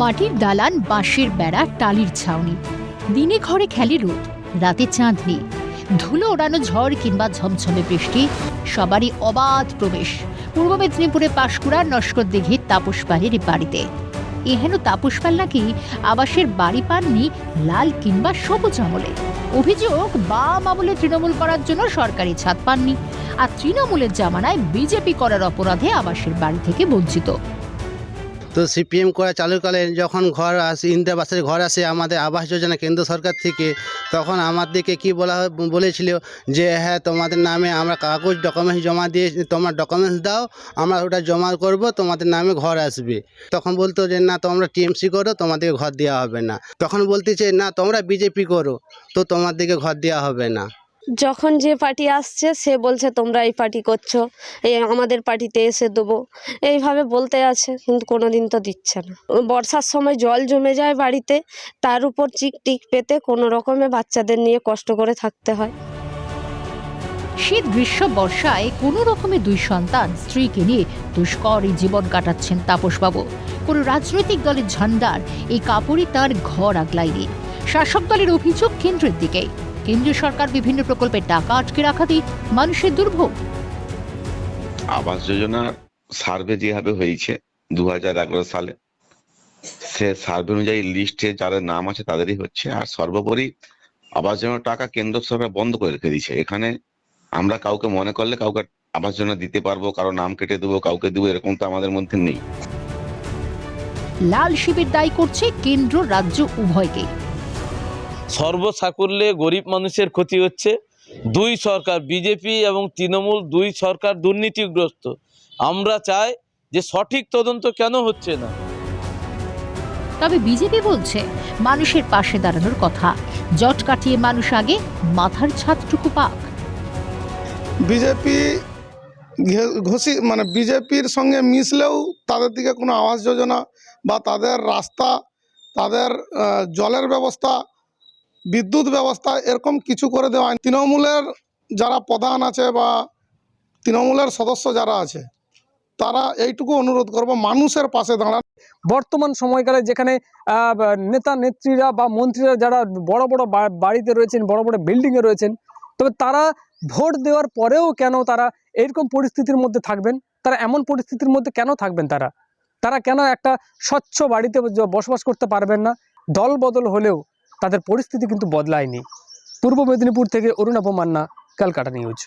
মাটির দালান, বাঁশের বেড়া, টালির ছাউনি। দিনে ঘরে খেলে রোদ, রাতে চাঁদনি ধুলো ওড়ানো ঝড় কিংবা ঝমঝমে বৃষ্টি, সবারই অবাধ প্রবেশ। পূর্ব মেদিনীপুরে পাশকুড়ার নস্কর দিঘির তাপস পালের বাড়িতে। এহেন তাপস পাল নাকি আবাসের বাড়ি পাননি, লাল কিংবা সবুজ আমলে। অভিযোগ, বাম আমলে তৃণমূল করার জন্য সরকারি ছাদ পাননি। আর তৃণমূলের জামানায় বিজেপি করার অপরাধে আবাসের বাড়ি থেকে বঞ্চিত। তো সিপিএম করা চালুকালে যখন ঘর আসে ইন্দিরা আবাসের ঘর আসে, আমাদের আবাস যোজনা কেন্দ্র সরকার থেকে, তখন আমাদেরকে কি বলা বলেছিল যে হ্যাঁ তোমাদের নামে আমরা কাগজ ডকুমেন্টস জমা দিয়ে, তোমার ডকুমেন্টস দাও, আমরা ওটা জমা করব, তোমাদের নামে ঘর আসবে। তখন বলতো যে, না, তোমরা টিএমসি করো, তোমাদেরকে ঘর দেওয়া হবে না। তখন বলতেছে, না, তোমরা বিজেপি করো, তো তোমাদেরকে ঘর দেওয়া হবে না। যখন যে পার্টি আসছে, সে বলছে, তোমরা এই পার্টি করছ, এই আমাদের পার্টিতে এসে দেবো। এইভাবে বলতে আছে, কিন্তু কোনো দিন তো দিচ্ছে না। বর্ষার সময় জল জমে যায় বাড়িতে, তার উপর চিক টিক পেতে কোনো রকমে বাচ্চাদের নিয়ে কষ্ট করে থাকতে হয়। শীত গ্রীষ্ম বর্ষায় কোনো রকমে দুই সন্তান স্ত্রীকে নিয়ে দুষ্কর এই জীবন কাটাচ্ছেন তাপসবাবু। কোনো রাজনৈতিক দলের ঝান্ডার এই কাপড়ই তার ঘর আগলায়নি শাসক দলের অভিযোগ কেন্দ্রের দিকে কেন্দ্রীয় সরকার বিভিন্ন প্রকল্পে টাকা আটকে রাখাতেই মানুষের দুর্ভোগ। আবাস যোজনার সার্ভে যেভাবে হয়েছে দু হাজার এগারো সালে সে সার্ভে অনুযায়ী লিস্টে যাদের নাম আছে তাদেরই হচ্ছে। আর সর্বোপরি আবাস যোজনার টাকা কেন্দ্র সরকার বন্ধ করে রেখে দিয়েছে। এখানে আমরা কাউকে মনে করলে কাউকে আবাস যোজনা দিতে পারব কারও নাম কেটে দেবো কাউকে দেবো এরকম তো আমাদের মধ্যে নেই। লাল শিবির দায়ী করছে কেন্দ্র রাজ্য উভয়কেই সর্বসাকুল্যে গরিব মানুষের ক্ষতি হচ্ছে। দুই সরকার বিজেপি এবং তৃণমূল দুই সরকার দুর্নীতিগ্রস্ত। আমরা চাই যে সঠিক তদন্ত কেন হচ্ছে না। তবে বিজেপি বলছে মানুষের পাশে দাঁড়ানোর কথা। জট কাটিয়ে মানুষ আগে মাথার ছাদটুকু পাক। বিজেপি ঘোষি মানে বিজেপির সঙ্গে মিশলেও তাদের দিকে কোনো আবাস যোজনা বা তাদের রাস্তা তাদের জলের ব্যবস্থা বিদ্যুৎ ব্যবস্থা এরকম কিছু করে দেওয়া। তৃণমূলের যারা প্রধান আছে বা তৃণমূলের সদস্য যারা আছে, তারা এইটুকু অনুরোধ করব, মানুষের পাশে দাঁড়ান। বর্তমান সময়কালে যেখানে নেতা নেত্রীরা বা মন্ত্রীরা যারা বড় বড় বাড়িতে রয়েছেন, বড় বড় বিল্ডিংয়ে রয়েছেন, তবে তারা ভোট দেওয়ার পরেও কেন তারা এরকম পরিস্থিতির মধ্যে থাকবেন? তারা এমন পরিস্থিতির মধ্যে কেন থাকবেন তারা? তারা কেন একটা স্বচ্ছ বাড়িতে বসবাস করতে পারবেন না? দল বদল হলেও তাদের পরিস্থিতি কিন্তু বদলায়নি। পূর্ব মেদিনীপুর থেকে অরুণাভ মান্না ক্যালকাটা নিউজ।